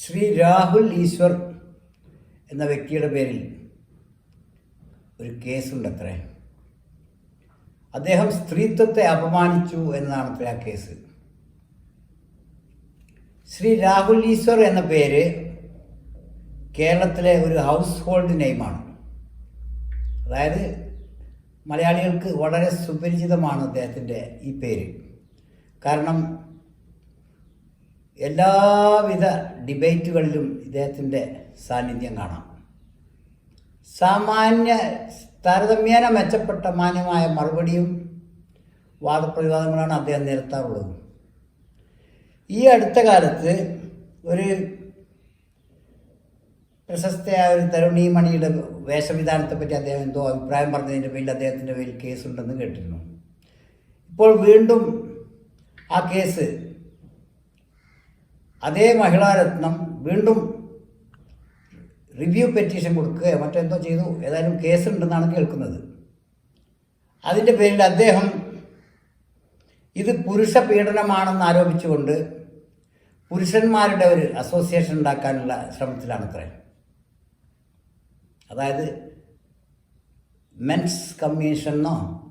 ശ്രീ രാഹുൽ ഈശ്വർ എന്ന വ്യക്തിയുടെ പേരിൽ ഒരു കേസുണ്ടത്രേ. അദ്ദേഹം സ്ത്രീത്വത്തെ അപമാനിച്ചു എന്നാണ് അത്ര ആ കേസ്. ശ്രീ രാഹുൽ ഈശ്വർ എന്ന പേര് കേരളത്തിലെ ഒരു ഹൗസ് ഹോൾഡ് നെയിമാണ്. അതായത് മലയാളികൾക്ക് വളരെ സുപരിചിതമാണ് അദ്ദേഹത്തിന്റെ ഈ പേര്. കാരണം എല്ലാവിധ ഡിബേറ്റുകളിലും ഇദ്ദേഹത്തിന്റെ സാന്നിധ്യം കാണാം. സാമാന്യ താരതമ്യേന മെച്ചപ്പെട്ട മാന്യമായ മറുപടിയും വാദപ്രതിവാദങ്ങളാണ് അദ്ദേഹം നിരത്താറുള്ളത്. ഈ അടുത്ത കാലത്ത് ഒരു പ്രശസ്തയായ ഒരു തരുണി മണിയുടെ വേഷവിധാനത്തെപ്പറ്റി അദ്ദേഹം എന്തോ അഭിപ്രായം പറഞ്ഞതിന്റെ പേരിൽ അദ്ദേഹത്തിന്റെ പേരിൽ കേസുണ്ടെന്ന് കേട്ടിരുന്നു. ഇപ്പോൾ വീണ്ടും ആ കേസ് അതേ മഹിളാരത്നം വീണ്ടും റിവ്യൂ പെറ്റീഷൻ കൊടുക്കുകയോ മറ്റെന്തോ ചെയ്തു. ഏതായാലും കേസുണ്ടെന്നാണ് കേൾക്കുന്നത്. അതിന്റെ പേരിൽ അദ്ദേഹം ഇത് പുരുഷ പീഡനമാണെന്ന് ആരോപിച്ചുകൊണ്ട് പുരുഷന്മാരുടെ ഒരു അസോസിയേഷൻ ഉണ്ടാക്കാനുള്ള ശ്രമത്തിലാണ് അത്ര അതായത് മെൻസ് കമ്മീഷനോ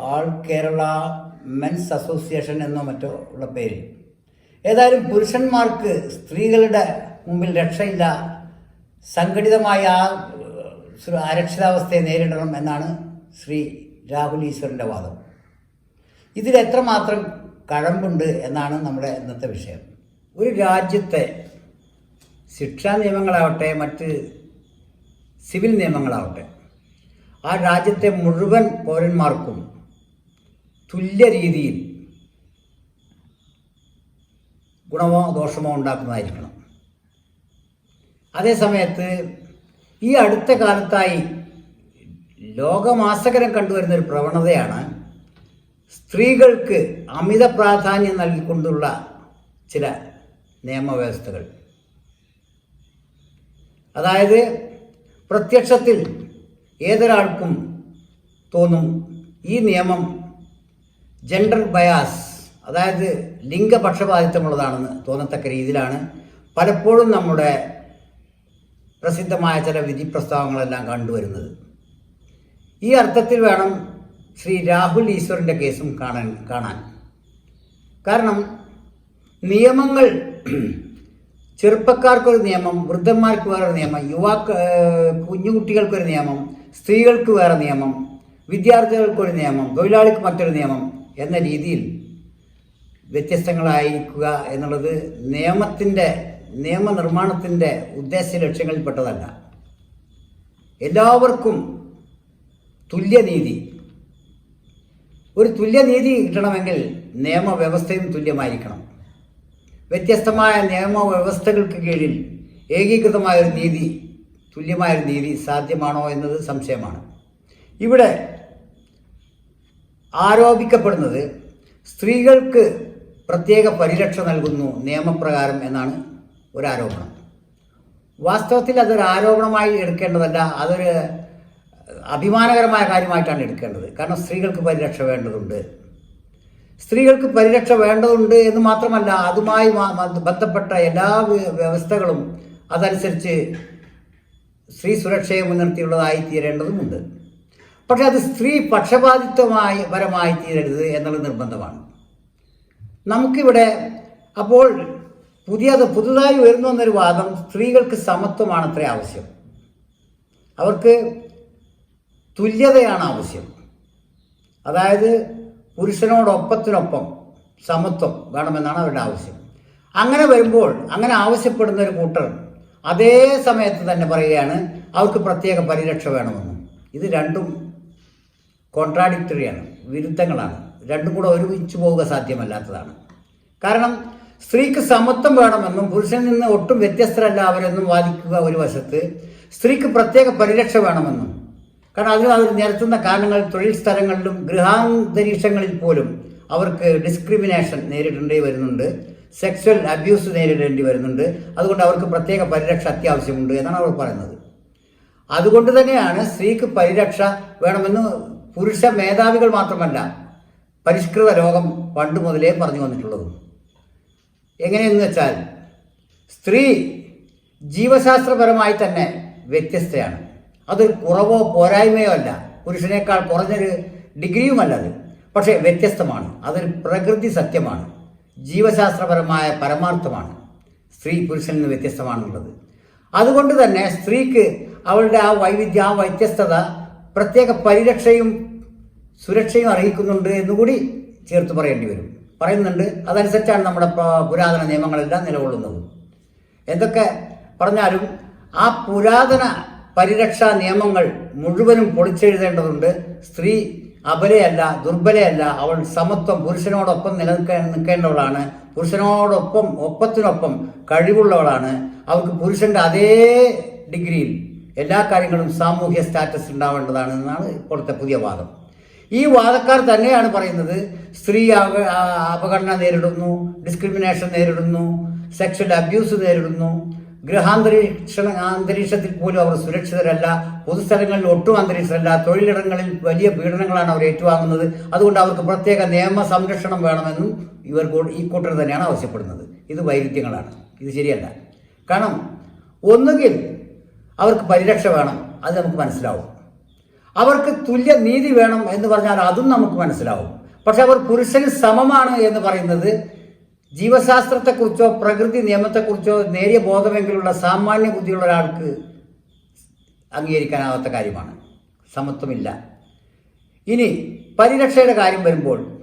ആൾ കേരള മെൻസ് അസോസിയേഷൻ എന്നോ മറ്റോ ഉള്ള പേര് ഏതായാലും പുരുഷന്മാർക്ക് സ്ത്രീകളുടെ മുമ്പിൽ രക്ഷയില്ല. സംഘടിതമായ ആ അരക്ഷിതാവസ്ഥയെ നേരിടണം എന്നാണ് ശ്രീ രാഹുൽ ഈശ്വറിന്റെ വാദം. ഇതിൽ എത്രമാത്രം കഴമ്പുണ്ട് എന്നാണ് നമ്മുടെ ഇന്നത്തെ വിഷയം. ഒരു രാജ്യത്തെ ശിക്ഷാ നിയമങ്ങളാവട്ടെ മറ്റ് സിവിൽ നിയമങ്ങളാവട്ടെ ആ രാജ്യത്തെ മുഴുവൻ പൗരന്മാർക്കും തുല്യ രീതിയിൽ ഗുണമോ ദോഷമോ ഉണ്ടാക്കുന്നതായിരിക്കണം. അതേസമയത്ത് ഈ അടുത്ത കാലത്തായി ലോകമാസകരം കണ്ടുവരുന്ന ഒരു പ്രവണതയാണ് സ്ത്രീകൾക്ക് അമിത പ്രാധാന്യം നൽകിക്കൊണ്ടുള്ള ചില നിയമവ്യവസ്ഥകൾ. അതായത് പ്രത്യക്ഷത്തിൽ ഏതൊരാൾക്കും തോന്നും ഈ നിയമം ജെൻഡർ ബയാസ് അതായത് ലിംഗപക്ഷപാതിത്വമുള്ളതാണെന്ന് തോന്നത്തക്ക രീതിയിലാണ് പലപ്പോഴും നമ്മുടെ പ്രസിദ്ധമായ ചില വിധി പ്രസ്താവങ്ങളെല്ലാം കണ്ടുവരുന്നത്. ഈ അർത്ഥത്തിൽ വേണം ശ്രീ രാഹുൽ ഈശ്വറിന്റെ കേസും കാണാൻ കാണാൻ. കാരണം നിയമങ്ങൾ ചെറുപ്പക്കാർക്കൊരു നിയമം വൃദ്ധന്മാർക്ക് വേറെ നിയമം യുവാക്ക കുഞ്ഞുകുട്ടികൾക്കൊരു നിയമം സ്ത്രീകൾക്ക് വേറെ നിയമം വിദ്യാർത്ഥികൾക്കൊരു നിയമം തൊഴിലാളിക്ക് മറ്റൊരു നിയമം എന്ന രീതിയിൽ വ്യത്യസ്തങ്ങളായിരിക്കുക എന്നുള്ളത് നിയമത്തിന്റെ നിയമനിർമ്മാണത്തിന്റെ ഉദ്ദേശ ലക്ഷ്യങ്ങളിൽപ്പെട്ടതല്ല. എല്ലാവർക്കും തുല്യനീതി. ഒരു തുല്യനീതി കിട്ടണമെങ്കിൽ നിയമവ്യവസ്ഥയും തുല്യമായിരിക്കണം. വ്യത്യസ്തമായ നിയമവ്യവസ്ഥകൾക്ക് കീഴിൽ ഏകീകൃതമായൊരു നീതി തുല്യമായൊരു നീതി സാധ്യമാണോ എന്നത് സംശയമാണ്. ഇവിടെ ആരോപിക്കപ്പെടുന്നത് സ്ത്രീകൾക്ക് പ്രത്യേക പരിരക്ഷ നൽകുന്നു നിയമപ്രകാരം എന്നാണ് ഒരു ആരോപണം വാസ്തവത്തിൽ അതൊരു ആരോപണമായി എടുക്കേണ്ടതല്ല അതൊരു അഭിമാനകരമായ കാര്യമായിട്ടാണ് എടുക്കേണ്ടത്. കാരണം സ്ത്രീകൾക്ക് പരിരക്ഷ വേണ്ടതുണ്ട്. സ്ത്രീകൾക്ക് പരിരക്ഷ വേണ്ടതുണ്ട് എന്ന് മാത്രമല്ല അതുമായി ബന്ധപ്പെട്ട എല്ലാ വ്യവസ്ഥകളും അതനുസരിച്ച് സ്ത്രീ സുരക്ഷയെ മുൻനിർത്തിയുള്ളതായി തീരേണ്ടതുമുണ്ട്. പക്ഷെ അത് സ്ത്രീ പക്ഷപാതിത്വമായി പരമായി തീരരുത് എന്നുള്ള നിർബന്ധമാണ്. നമുക്കിവിടെ അപ്പോൾ പുതിയത് പുതുതായി ഉയർന്നു വന്നൊരു വാദം സ്ത്രീകൾക്ക് സമത്വമാണ് അത്ര ആവശ്യം. അവർക്ക് തുല്യതയാണ് ആവശ്യം. അതായത് പുരുഷനോടൊപ്പത്തിനൊപ്പം സമത്വം വേണമെന്നാണ് അവരുടെ ആവശ്യം. അങ്ങനെ വരുമ്പോൾ അങ്ങനെ ആവശ്യപ്പെടുന്ന ഒരു കൂട്ടർ അതേ സമയത്ത് തന്നെ പറയുകയാണ് അവർക്ക് പ്രത്യേക പരിരക്ഷ വേണമെന്ന്. ഇത് രണ്ടും കോൺട്രാഡിക്ടറിയാണ് വിരുദ്ധങ്ങളാണ്. രണ്ടും കൂടെ ഒരുമിച്ച് പോവുക സാധ്യമല്ലാത്തതാണ്. കാരണം സ്ത്രീക്ക് സമത്വം വേണമെന്നും പുരുഷനിൽ നിന്ന് ഒട്ടും വ്യത്യസ്തരല്ല അവരെന്നും വാദിക്കുക ഒരു വശത്ത് സ്ത്രീക്ക് പ്രത്യേക പരിരക്ഷ വേണമെന്നും. കാരണം അതിന് അവർ നിരത്തുന്ന കാരണങ്ങൾ തൊഴിൽ സ്ഥലങ്ങളിലും ഗൃഹാന്തരീക്ഷങ്ങളിൽ പോലും അവർക്ക് ഡിസ്ക്രിമിനേഷൻ നേരിടേണ്ടി വരുന്നുണ്ട്. സെക്സ്വൽ അബ്യൂസ് നേരിടേണ്ടി വരുന്നുണ്ട്. അതുകൊണ്ട് അവർക്ക് പ്രത്യേക പരിരക്ഷ അത്യാവശ്യമുണ്ട് എന്നാണ് അവർ പറയുന്നത്. അതുകൊണ്ട് തന്നെയാണ് സ്ത്രീക്ക് പരിരക്ഷ വേണമെന്ന് പുരുഷ മേധാവികൾ മാത്രമല്ല പരിഷ്കൃത രോഗം പണ്ട് മുതലേ പറഞ്ഞു വന്നിട്ടുള്ളത്. എങ്ങനെയെന്ന് വെച്ചാൽ സ്ത്രീ ജീവശാസ്ത്രപരമായി തന്നെ വ്യത്യസ്തയാണ്. അതൊരു കുറവോ പോരായ്മയോ അല്ല. പുരുഷനേക്കാൾ കുറഞ്ഞൊരു ഡിഗ്രിയുമല്ല അത്. പക്ഷേ വ്യത്യസ്തമാണ്. അതൊരു പ്രകൃതി സത്യമാണ്. ജീവശാസ്ത്രപരമായ പരമാർത്ഥമാണ്. സ്ത്രീ പുരുഷനിൽ നിന്ന് വ്യത്യസ്തമാണുള്ളത്. അതുകൊണ്ട് തന്നെ സ്ത്രീക്ക് അവളുടെ ആ വൈവിധ്യ ആ വ്യത്യസ്തത പ്രത്യേക പരിരക്ഷയും സുരക്ഷയും അർഹിക്കുന്നുണ്ട് എന്നുകൂടി ചേർത്ത് പറയേണ്ടി വരും. പറയുന്നുണ്ട് അതനുസരിച്ചാണ് നമ്മുടെ പുരാതന നിയമങ്ങളെല്ലാം നിലകൊള്ളുന്നത്. എന്തൊക്കെ പറഞ്ഞാലും ആ പുരാതന പരിരക്ഷാ നിയമങ്ങൾ മുഴുവനും പൊളിച്ചെഴുതേണ്ടതുണ്ട്. സ്ത്രീ അബലയല്ല ദുർബലയല്ല അവൾ സമത്വം പുരുഷനോടൊപ്പം നിലനിൽക്ക നിൽക്കേണ്ടവളാണ്. പുരുഷനോടൊപ്പം ഒപ്പത്തിനൊപ്പം കഴിവുള്ളവളാണ്. അവൾക്ക് പുരുഷന്റെ അതേ ഡിഗ്രിയിൽ എല്ലാ കാര്യങ്ങളും സാമൂഹ്യ സ്റ്റാറ്റസ് ഉണ്ടാവേണ്ടതാണ് എന്നാണ് ഇപ്പോഴത്തെ പുതിയ വാദം. ഈ വാദക്കാർ തന്നെയാണ് പറയുന്നത്. സ്ത്രീ അപകടന നേരിടുന്നു ഡിസ്ക്രിമിനേഷൻ നേരിടുന്നു സെക്ഷൽ അബ്യൂസ് നേരിടുന്നു. ഗൃഹാന്തരീക്ഷ അന്തരീക്ഷത്തിൽ പോലും അവർ സുരക്ഷിതരല്ല. പൊതുസ്ഥലങ്ങളിൽ ഒട്ടും അന്തരീക്ഷമല്ല തൊഴിലിടങ്ങളിൽ വലിയ പീഡനങ്ങളാണ് അവർ ഏറ്റുവാങ്ങുന്നത്. അതുകൊണ്ട് അവർക്ക് പ്രത്യേക നിയമ സംരക്ഷണം വേണമെന്നും ഇവർ ഈ കൂട്ടർ തന്നെയാണ് ആവശ്യപ്പെടുന്നത്. ഇത് വൈരുദ്ധ്യങ്ങളാണ്. ഇത് ശരിയല്ല. കാരണം ഒന്നുകിൽ അവർക്ക് പരിരക്ഷ വേണം. അത് നമുക്ക് മനസ്സിലാവും. അവർക്ക് തുല്യ നീതി വേണം എന്ന് പറഞ്ഞാൽ അതും നമുക്ക് മനസ്സിലാവും. പക്ഷെ അവർ പുരുഷന് സമമാണ് എന്ന് പറയുന്നത് ജീവശാസ്ത്രത്തെക്കുറിച്ചോ പ്രകൃതി നിയമത്തെക്കുറിച്ചോ നേരിയ ബോധമെങ്കിലുള്ള സാമാന്യ ബുദ്ധിയുള്ള ഒരാൾക്ക് അംഗീകരിക്കാനാവാത്ത കാര്യമാണ്. സമത്വമില്ല. ഇനി പരിരക്ഷയുടെ കാര്യം വരുമ്പോൾ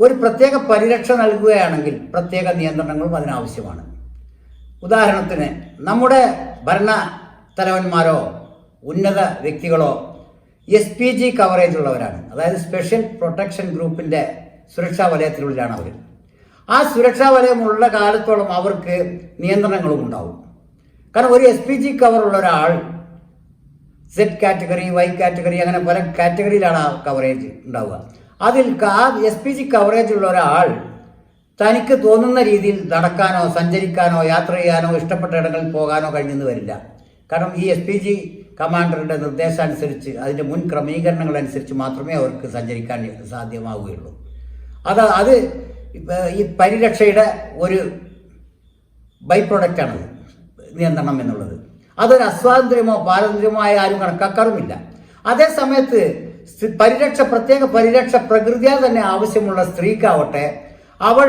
ഒരു പ്രത്യേക പരിരക്ഷ നൽകുകയാണെങ്കിൽ പ്രത്യേക നിയന്ത്രണങ്ങളും അതിനാവശ്യമാണ്. ഉദാഹരണത്തിന് നമ്മുടെ ഭരണ തലവന്മാരോ ഉന്നത വ്യക്തികളോ എസ് പി ജി കവറേജ് ഉള്ളവരാണ്. അതായത് സ്പെഷ്യൽ പ്രൊട്ടക്ഷൻ ഗ്രൂപ്പിന്റെ സുരക്ഷാ വലയത്തിനുള്ളിലാണ് അവർ ആ സുരക്ഷാ വലയമുള്ള കാലത്തോളം അവർക്ക് നിയന്ത്രണങ്ങളും ഉണ്ടാവും. കാരണം ഒരു എസ് പി ജി കവറുള്ള ഒരാൾ സെറ്റ് കാറ്റഗറി വൈ കാറ്റഗറി അങ്ങനെ പല കാറ്റഗറിയിലാണ് ആ കവറേജ് ഉണ്ടാവുക. അതിൽ ആ എസ് പി ജി കവറേജ് ഉള്ള ഒരാൾ തനിക്ക് തോന്നുന്ന രീതിയിൽ നടക്കാനോ സഞ്ചരിക്കാനോ യാത്ര ചെയ്യാനോ ഇഷ്ടപ്പെട്ട ഇടങ്ങളിൽ പോകാനോ കഴിഞ്ഞെന്ന് വരില്ല. കാരണം ഈ എസ് പി ജി കമാൻഡറുടെ നിർദ്ദേശാനുസരിച്ച് അതിന്റെ മുൻ ക്രമീകരണങ്ങൾ അനുസരിച്ച് മാത്രമേ അവർക്ക് സഞ്ചരിക്കാൻ സാധ്യമാവുകയുള്ളൂ. അത് അത് ഈ പരിരക്ഷയുടെ ഒരു ബൈ പ്രൊഡക്റ്റാണ് നിയന്ത്രണം എന്നുള്ളത്. അതൊരു അസ്വാതന്ത്ര്യമോ പാരതന്ത്ര്യമോ ആരും കണക്കാക്കാറുമില്ല. അതേ സമയത്ത് പരിരക്ഷ പ്രത്യേക പരിരക്ഷ പ്രകൃതിയാ തന്നെ ആവശ്യമുള്ള സ്ത്രീക്കാവട്ടെ അവൾ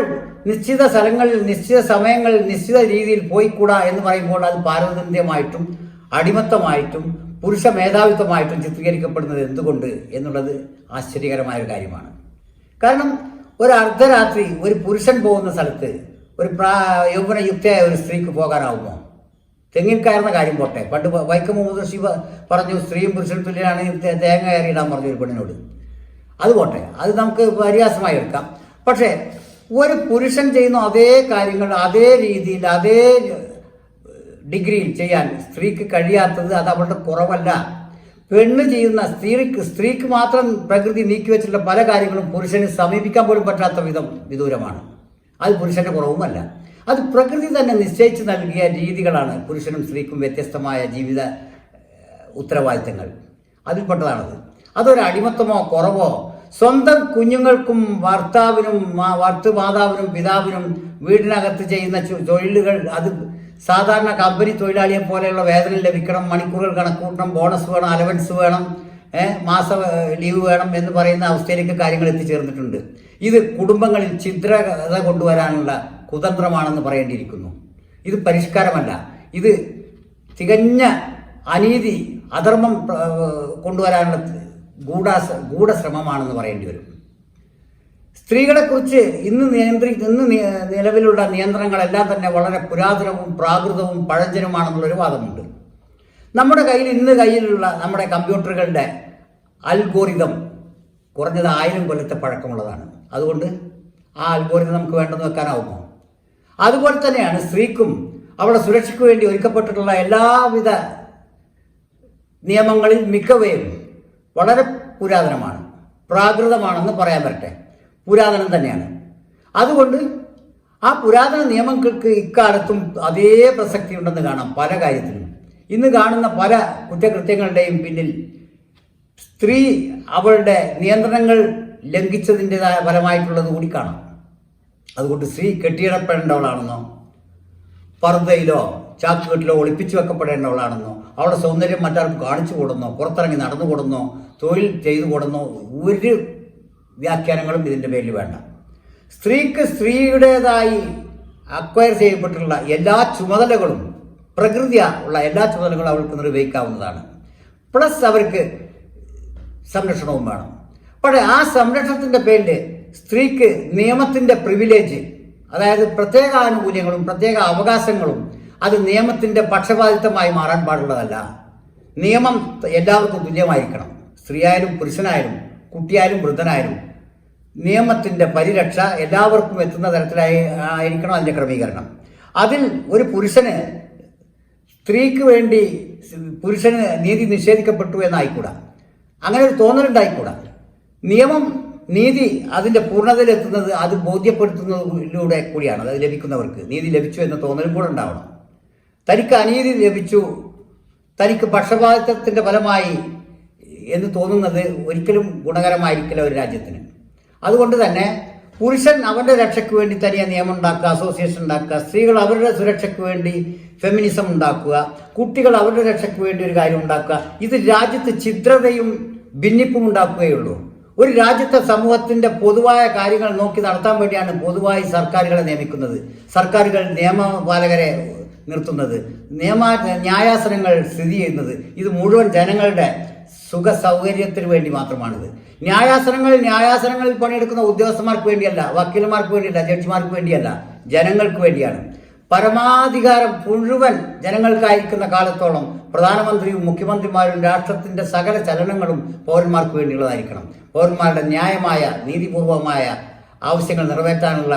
നിശ്ചിത സ്ഥലങ്ങളിൽ നിശ്ചിത സമയങ്ങളിൽ നിശ്ചിത രീതിയിൽ പോയിക്കൂടാ എന്ന് പറയുമ്പോൾ അത് പാരതന്ത്ര്യമായിട്ടും അടിമത്തമായിട്ടും പുരുഷ മേധാവിത്വമായിട്ടും ചിത്രീകരിക്കപ്പെടുന്നത് എന്തുകൊണ്ട് എന്നുള്ളത് ആശ്ചര്യകരമായ ഒരു കാര്യമാണ്. കാരണം ഒരു അർദ്ധരാത്രി ഒരു പുരുഷൻ പോകുന്ന സ്ഥലത്ത് ഒരു പ്രാ യൗവനയുക്തയായ ഒരു സ്ത്രീക്ക് പോകാനാവുമോ? തെങ്ങിൽ കയറുന്ന കാര്യം പോട്ടെ. പണ്ട് വൈക്കം മുഹമ്മദ് ശിവ പറഞ്ഞു സ്ത്രീയും പുരുഷനും തുല്യനാണ്. തേങ്ങ കയറിയിടാൻ പറഞ്ഞു ഒരു പെണ്ണിനോട്. അത് പോട്ടെ. അത് നമുക്ക് പരിഹാസമായി എടുക്കാം. പക്ഷേ ഒരു പുരുഷൻ ചെയ്യുന്ന അതേ കാര്യങ്ങൾ അതേ രീതിയിൽ അതേ ഡിഗ്രിയിൽ ചെയ്യാൻ സ്ത്രീക്ക് കഴിയാത്തത് അത് അവളുടെ കുറവല്ല. പെണ്ണ് ചെയ്യുന്ന സ്ത്രീക്ക് സ്ത്രീക്ക് മാത്രം പ്രകൃതി നീക്കി വെച്ചിട്ടുള്ള പല കാര്യങ്ങളും പുരുഷന് സമീപിക്കാൻ പോലും പറ്റാത്ത വിധം വിദൂരമാണ്. അത് പുരുഷന്റെ കുറവുമല്ല. അത് പ്രകൃതി തന്നെ നിശ്ചയിച്ച് നൽകിയ രീതികളാണ് പുരുഷനും സ്ത്രീക്കും വ്യത്യസ്തമായ ജീവിത ഉത്തരവാദിത്തങ്ങൾ. അതിൽപ്പെട്ടതാണത് അതൊരു അടിമത്തമോ കുറവോ? സ്വന്തം കുഞ്ഞുങ്ങൾക്കും ഭർത്താവിനും മാ- ഭർത്തൃ മാതാവിനും പിതാവിനും വീടിനകത്ത് ചെയ്യുന്ന തൊഴിലുകൾ അത് സാധാരണ കമ്പനി തൊഴിലാളിയെ പോലെയുള്ള വേതനം ലഭിക്കണം മണിക്കൂറുകൾ കണക്കൂട്ടണം ബോണസ് വേണം അലവൻസ് വേണം മാസ ലീവ് വേണം എന്ന് പറയുന്ന അവസ്ഥയിലേക്ക് കാര്യങ്ങൾ എത്തിച്ചേർന്നിട്ടുണ്ട്. ഇത് കുടുംബങ്ങളിൽ ഛിദ്രത കൊണ്ടുവരാനുള്ള കുതന്ത്രമാണെന്ന് പറയേണ്ടിയിരിക്കുന്നു. ഇത് പരിഷ്കാരമല്ല. ഇത് തികഞ്ഞ അനീതി അധർമ്മം കൊണ്ടുവരാനുള്ള ഗൂഢാസ ഗൂഢശ്രമമാണെന്ന് പറയേണ്ടി വരും. സ്ത്രീകളെക്കുറിച്ച് ഇന്ന് നിയന്ത്രി ഇന്ന് നിലവിലുള്ള നിയന്ത്രണങ്ങളെല്ലാം തന്നെ വളരെ പുരാതനവും പ്രാകൃതവും പഴഞ്ചനുമാണെന്നുള്ളൊരു വാദമുണ്ട്. നമ്മുടെ കയ്യിൽ ഇന്ന് കയ്യിലുള്ള നമ്മുടെ കമ്പ്യൂട്ടറുകളുടെ അൽഗോറിതം കുറഞ്ഞത് ആയിരം കൊല്ലത്തെ പഴക്കമുള്ളതാണ്. അതുകൊണ്ട് ആ അൽഗോറിതം നമുക്ക് വേണ്ടെന്ന് വെക്കാനാവുമോ? അതുപോലെ തന്നെയാണ് സ്ത്രീക്കും അവളുടെ സുരക്ഷയ്ക്ക് വേണ്ടി ഒരുക്കപ്പെട്ടിട്ടുള്ള എല്ലാവിധ നിയമങ്ങളിൽ മിക്കവയും വളരെ പുരാതനമാണ് പ്രാകൃതമാണെന്ന് പറയാൻ പറ്റട്ടെ. പുരാതനം തന്നെയാണ്. അതുകൊണ്ട് ആ പുരാതന നിയമങ്ങൾക്ക് ഇക്കാലത്തും അതേ പ്രസക്തി ഉണ്ടെന്ന് കാണാം പല കാര്യത്തിലും. ഇന്ന് കാണുന്ന പല കുറ്റകൃത്യങ്ങളുടെയും പിന്നിൽ സ്ത്രീ അവളുടെ നിയന്ത്രണങ്ങൾ ലംഘിച്ചതിന്റെതായ ഫലമായിട്ടുള്ളത് കൂടി കാണാം. അതുകൊണ്ട് സ്ത്രീ കെട്ടിയിടപ്പെടേണ്ടവളാണെന്നോ പർദ്ദയിലോ ചാക്കുകെട്ടിലോ ഒളിപ്പിച്ചു വെക്കപ്പെടേണ്ടവളാണെന്നോ അവളുടെ സൗന്ദര്യം മറ്റാർക്കും കാണിച്ചു കൊടുന്നോ പുറത്തിറങ്ങി നടന്നു കൊടുന്നോ തൊഴിൽ ചെയ്തു കൊടുന്നോ ഒരു വ്യാഖ്യാനങ്ങളും ഇതിന്റെ പേരിൽ വേണ്ട. സ്ത്രീക്ക് സ്ത്രീയുടേതായി അക്വയർ ചെയ്യപ്പെട്ടിട്ടുള്ള എല്ലാ ചുമതലകളും പ്രകൃതിയ ഉള്ള എല്ലാ ചുമതലകളും അവൾക്ക് നിർവഹിക്കാവുന്നതാണ്. പ്ലസ് അവർക്ക് സംരക്ഷണവും വേണം. പക്ഷേ ആ സംരക്ഷണത്തിന്റെ പേരിൽ സ്ത്രീക്ക് നിയമത്തിന്റെ പ്രിവിലേജ് അതായത് പ്രത്യേക ആനുകൂല്യങ്ങളും പ്രത്യേക അവകാശങ്ങളും അത് നിയമത്തിന്റെ പക്ഷപാതിത്വമായി മാറാൻ പാടുള്ളതല്ല. നിയമം എല്ലാവർക്കും തുല്യമായിരിക്കണം. സ്ത്രീയായാലും പുരുഷനായാലും കുട്ടിയായാലും വൃദ്ധനായാലും നിയമത്തിന്റെ പരിരക്ഷ എല്ലാവർക്കും എത്തുന്ന തരത്തിലായി ആയിരിക്കണം അതിന്റെ ക്രമീകരണം. അതിൽ ഒരു പുരുഷന് സ്ത്രീക്ക് വേണ്ടി പുരുഷന് നീതി നിഷേധിക്കപ്പെട്ടു എന്നായിക്കൂടാ. അങ്ങനെ ഒരു തോന്നലുണ്ടായിക്കൂടാ. നിയമം നീതി അതിന്റെ പൂർണതയിലെത്തുന്നത് അത് ബോധ്യപ്പെടുത്തുന്നതിലൂടെ കൂടിയാണ്. അത് ലഭിക്കുന്നവർക്ക് നീതി ലഭിച്ചു എന്ന തോന്നലും കൂടെ ഉണ്ടാവണം. തനിക്ക് അനീതി ലഭിച്ചു. തനിക്ക് പക്ഷപാതിത്വത്തിന്റെ ഫലമായി എന്ന് തോന്നുന്നത് ഒരിക്കലും ഗുണകരമായിരിക്കില്ല ഒരു രാജ്യത്തിന്. അതുകൊണ്ട് തന്നെ പുരുഷൻ അവരുടെ രക്ഷയ്ക്ക് വേണ്ടി തനിയെ നിയമം ഉണ്ടാക്കുക അസോസിയേഷൻ ഉണ്ടാക്കുക സ്ത്രീകൾ അവരുടെ സുരക്ഷയ്ക്ക് വേണ്ടി ഫെമിനിസം ഉണ്ടാക്കുക കുട്ടികൾ അവരുടെ രക്ഷയ്ക്ക് വേണ്ടി ഒരു കാര്യം ഉണ്ടാക്കുക ഇത് രാജ്യത്ത് ചിത്രതയും ഭിന്നിപ്പും ഉണ്ടാക്കുകയുള്ളൂ ഒരു രാജ്യത്തെ സമൂഹത്തിന്റെ പൊതുവായ കാര്യങ്ങൾ നോക്കി നടത്താൻ വേണ്ടിയാണ് പൊതുവായി സർക്കാരുകളെ നിയമിക്കുന്നത്. സർക്കാരുകൾ നിയമപാലകരെ നിർത്തുന്നത്. നിയമ ന്യായാസനങ്ങൾ സ്ഥിതി ചെയ്യുന്നത്. ഇത് മുഴുവൻ ജനങ്ങളുടെ സുഖ സൗകര്യത്തിന് വേണ്ടി മാത്രമാണിത്. ന്യായാസനങ്ങളിൽ ന്യായാസനങ്ങളിൽ പണിയെടുക്കുന്ന ഉദ്യോഗസ്ഥന്മാർക്ക് വേണ്ടിയല്ല വക്കീലന്മാർക്ക് വേണ്ടിയല്ല ജഡ്ജിമാർക്ക് വേണ്ടിയല്ല ജനങ്ങൾക്ക് വേണ്ടിയാണ്. പരമാധികാരം മുഴുവൻ ജനങ്ങൾക്കായിരിക്കുന്ന കാലത്തോളം പ്രധാനമന്ത്രിയും മുഖ്യമന്ത്രിമാരും രാഷ്ട്രത്തിന്റെ സകല ചലനങ്ങളും പൗരന്മാർക്ക് വേണ്ടിയുള്ളതായിരിക്കണം. പൗരന്മാരുടെ ന്യായമായ നീതിപൂർവമായ ആവശ്യങ്ങൾ നിറവേറ്റാനുള്ള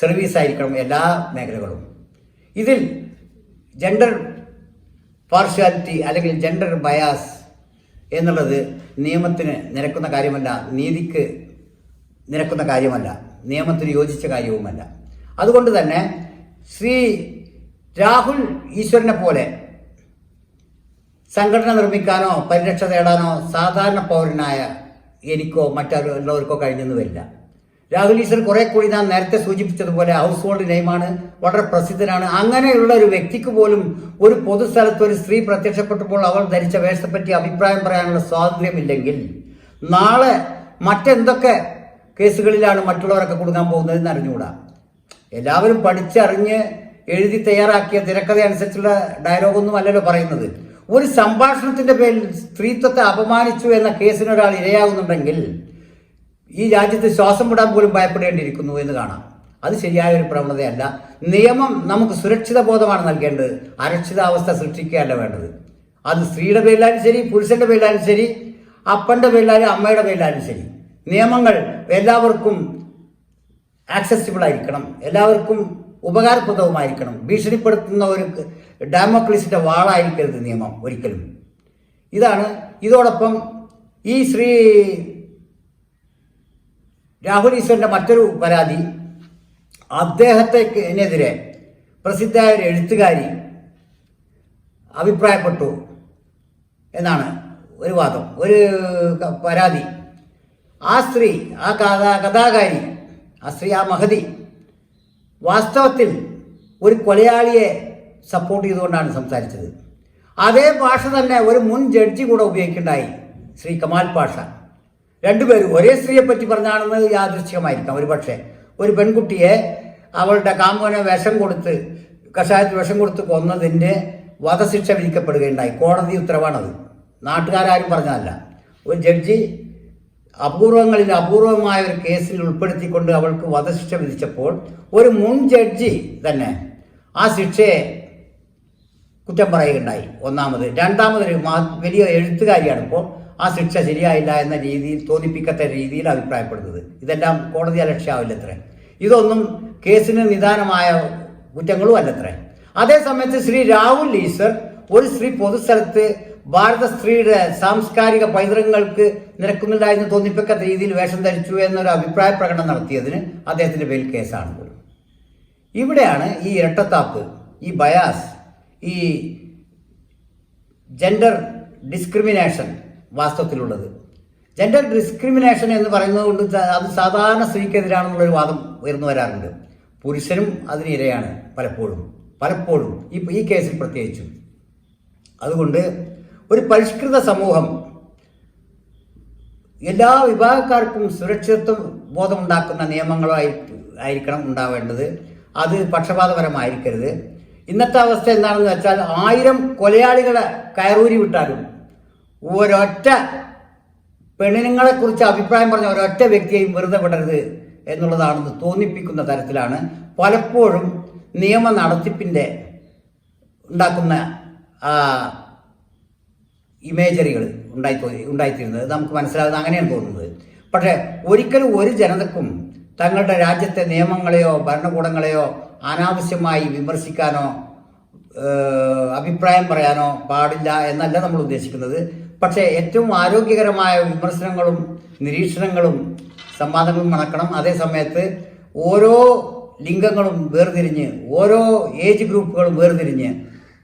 സർവീസ് ആയിരിക്കണം എല്ലാ മേഖലകളും. ഇതിൽ ജെൻഡർ പാർഷ്യാലിറ്റി അല്ലെങ്കിൽ ജെൻഡർ ബയാസ് എന്നുള്ളത് നിയമത്തിന് നിരക്കുന്ന കാര്യമല്ല നീതിക്ക് നിരക്കുന്ന കാര്യമല്ല നിയമത്തിന് യോജിച്ച കാര്യവുമല്ല. അതുകൊണ്ട് തന്നെ ശ്രീ രാഹുൽ ഈശ്വരനെ പോലെ സംഘടന നിർമ്മിക്കാനോ പരിരക്ഷ തേടാനോ സാധാരണ പൗരനായ എനിക്കോ മറ്റുള്ളവർക്കോ കഴിഞ്ഞെന്ന് വരില്ല. രാഹുൽ ഈശ്വർ കുറെ കൂടി ഞാൻ നേരത്തെ സൂചിപ്പിച്ചതുപോലെ ഹൗസ് ഹോൾഡ് നെയിമാണ് വളരെ പ്രസിദ്ധനാണ്. അങ്ങനെയുള്ള ഒരു വ്യക്തിക്ക് പോലും ഒരു പൊതുസ്ഥലത്ത് ഒരു സ്ത്രീ പ്രത്യക്ഷപ്പെട്ടപ്പോൾ അവൾ ധരിച്ച വേഷത്തെപ്പറ്റി അഭിപ്രായം പറയാനുള്ള സ്വാതന്ത്ര്യമില്ലെങ്കിൽ നാളെ മറ്റെന്തൊക്കെ കേസുകളിലാണ് മറ്റുള്ളവരൊക്കെ കൊടുക്കാൻ പോകുന്നതെന്ന് അറിഞ്ഞുകൂടാ എല്ലാവരും പഠിച്ചറിഞ്ഞ് എഴുതി തയ്യാറാക്കിയ തിരക്കഥ അനുസരിച്ചുള്ള ഡയലോഗൊന്നും അല്ലല്ലോ പറയുന്നത്. ഒരു സംഭാഷണത്തിന്റെ പേരിൽ സ്ത്രീത്വത്തെ അപമാനിച്ചു എന്ന കേസിനൊരാൾ ഇരയാകുന്നുണ്ടെങ്കിൽ ഈ രാജ്യത്ത് ശ്വാസം വിടാൻ പോലും ഭയപ്പെടേണ്ടിയിരിക്കുന്നു എന്ന് കാണാം. അത് ശരിയായ ഒരു പ്രവണതയല്ല. നിയമം നമുക്ക് സുരക്ഷിത ബോധമാണ് നൽകേണ്ടത്. അരക്ഷിതാവസ്ഥ സൃഷ്ടിക്കുകയല്ല വേണ്ടത്. അത് സ്ത്രീയുടെ പേരിലായാലും ശരി പുരുഷന്റെ പേരിലായാലും ശരി അപ്പന്റെ പേരിലായാലും അമ്മയുടെ പേരിലായാലും ശരി. നിയമങ്ങൾ എല്ലാവർക്കും ആക്സസിബിൾ ആയിരിക്കണം. എല്ലാവർക്കും ഉപകാരപ്രദവുമായിരിക്കണം. ഭീഷണിപ്പെടുത്തുന്ന ഒരു ഡാമോക്ലിസിന്റെ വാളായിരിക്കരുത് നിയമം ഒരിക്കലും. ഇതാണ്. ഇതോടൊപ്പം ഈ ശ്രീ രാഹുൽ ഈശ്വറിന്റെ മറ്റൊരു പരാതി. അദ്ദേഹത്തിനെതിരെ പ്രസിദ്ധയായ ഒരു എഴുത്തുകാരി അഭിപ്രായപ്പെട്ടു എന്നാണ് ഒരു വാദം. ഒരു പരാതി. ആ സ്ത്രീ ആ കഥാ കഥാകാരി ആ സ്ത്രീ ആ മഹതി വാസ്തവത്തിൽ ഒരു കൊലയാളിയെ സപ്പോർട്ട് ചെയ്തുകൊണ്ടാണ് സംസാരിച്ചത്. അതേ ഭാഷ തന്നെ ഒരു മുൻ ജഡ്ജി കൂടെ ഉപയോഗിക്കുണ്ടായി ശ്രീ കമാൽ പാഷ. രണ്ടുപേരും ഒരേ സ്ത്രീയെ പറ്റി പറഞ്ഞാണെന്ന് യാദൃശ്യമായിരിക്കാം ഒരു പക്ഷേ ഒരു പെൺകുട്ടിയെ അവളുടെ കാമുകനെ വിഷം കൊടുത്ത് കഷായത്തിൽ വിഷം കൊടുത്ത് കൊന്നതിന്റെ വധശിക്ഷ വിധിക്കപ്പെടുകയുണ്ടായി. കോടതി ഉത്തരവാണത്. നാട്ടുകാരും പറഞ്ഞതല്ല. ഒരു ജഡ്ജി അപൂർവങ്ങളിൽ അപൂർവമായ ഒരു കേസിൽ ഉൾപ്പെടുത്തിക്കൊണ്ട് അവൾക്ക് വധശിക്ഷ വിധിച്ചപ്പോൾ ഒരു മുൻ ജഡ്ജി തന്നെ ആ ശിക്ഷയെ കുറ്റം പറയുകയുണ്ടായി. ഒന്നാമത്. രണ്ടാമതൊരു വലിയ എഴുത്തുകാരിയാണ് ഇപ്പോൾ ആ ശിക്ഷ ശരിയായില്ല എന്ന രീതിയിൽ തോന്നിപ്പിക്കത്ത രീതിയിൽ അഭിപ്രായപ്പെടുന്നത്. ഇതെല്ലാം കോടതി അലക്ഷ്യാവില്ലത്രേ ഇതൊന്നും കേസിന് നിദാനമായ കുറ്റങ്ങളും അല്ലത്രേ. അതേസമയത്ത് ശ്രീ രാഹുൽ ഈശ്വർ ഒരു സ്ത്രീ പൊതുസ്ഥലത്ത് ഭാരത സ്ത്രീയുടെ സാംസ്കാരിക പൈതൃകങ്ങൾക്ക് നിരക്കുന്നില്ല എന്ന് രീതിയിൽ വേഷം ധരിച്ചു എന്നൊരു അഭിപ്രായ പ്രകടനം നടത്തിയതിന് അദ്ദേഹത്തിന്റെ പേരിൽ കേസാണ് പോലും ഇവിടെയാണ് ഈ ഇരട്ടത്താപ്പ് ഈ ബയാസ് ഈ ജെൻഡർ ഡിസ്ക്രിമിനേഷൻ വാസ്തവത്തിലുള്ളത്. ജെൻഡർ ഡിസ്ക്രിമിനേഷൻ എന്ന് പറയുന്നത് കൊണ്ട് അത് സാധാരണ സ്ത്രീക്കെതിരാണെന്നുള്ളൊരു വാദം ഉയർന്നു വരാറുണ്ട്. പുരുഷനും അതിന് ഇരയാണ് പലപ്പോഴും. പലപ്പോഴും. ഈ ഈ കേസിൽ പ്രത്യേകിച്ചും. അതുകൊണ്ട് ഒരു പരിഷ്കൃത സമൂഹം എല്ലാ വിഭാഗക്കാർക്കും സുരക്ഷിതത്വം ബോധമുണ്ടാക്കുന്ന നിയമങ്ങളായി ആയിരിക്കണം ഉണ്ടാവേണ്ടത്. അത് പക്ഷപാതപരമായിരിക്കരുത്. ഇന്നത്തെ അവസ്ഥ എന്താണെന്ന് വെച്ചാൽ ആയിരം കൊലയാളികളെ കയറൂരി വിട്ടാലും ഒരൊറ്റ പെണ്ണുങ്ങളെ കുറിച്ച് അഭിപ്രായം പറഞ്ഞ ഒരൊറ്റ വ്യക്തിയെയും വെറുതെ വിടരുത് എന്നുള്ളതാണെന്ന് തോന്നിപ്പിക്കുന്ന തരത്തിലാണ് പലപ്പോഴും നിയമ നടത്തിപ്പിന്റെ ഉണ്ടാക്കുന്ന ഇമേജറികൾ ഉണ്ടായി ഉണ്ടായിത്തീരുന്നത്. നമുക്ക് മനസ്സിലാകുന്നത് അങ്ങനെയാണ് തോന്നുന്നത്. പക്ഷേ ഒരിക്കലും ഒരു ജനതക്കും തങ്ങളുടെ രാജ്യത്തെ നിയമങ്ങളെയോ ഭരണകൂടങ്ങളെയോ അനാവശ്യമായി വിമർശിക്കാനോ അഭിപ്രായം പറയാനോ പാടില്ല എന്നല്ല നമ്മൾ ഉദ്ദേശിക്കുന്നത്. പക്ഷേ ഏറ്റവും ആരോഗ്യകരമായ വിമർശനങ്ങളും നിരീക്ഷണങ്ങളും സംവാദങ്ങളും നടക്കണം. അതേസമയത്ത് ഓരോ ലിംഗങ്ങളും വേർതിരിഞ്ഞ് ഓരോ ഏജ് ഗ്രൂപ്പുകളും വേർതിരിഞ്ഞ്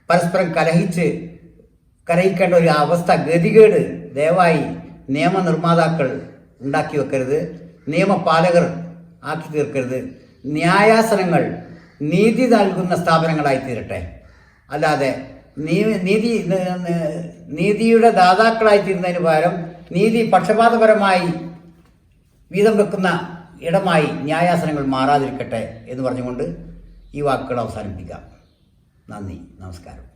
പരസ്പരം കലഹിച്ച് കലഹിക്കേണ്ട ഒരു അവസ്ഥ ഗതികേട് ദയവായി നിയമനിർമ്മാതാക്കൾ ഉണ്ടാക്കി വെക്കരുത്. നിയമപാലകർ ആക്കി തീർക്കരുത്. ന്യായാസനങ്ങൾ നീതി നൽകുന്ന സ്ഥാപനങ്ങളായി തീരട്ടെ. അല്ലാതെ നീതി നീതിയുടെ ദാതാക്കളായി തീരുന്നതിന് പകരം നീതി പക്ഷപാതപരമായി വീതം വെക്കുന്ന ഇടമായി ന്യായാസനങ്ങൾ മാറാതിരിക്കട്ടെ എന്ന് പറഞ്ഞുകൊണ്ട് ഈ വാക്കുകൾ അവസാനിപ്പിക്കാം. നന്ദി. നമസ്കാരം.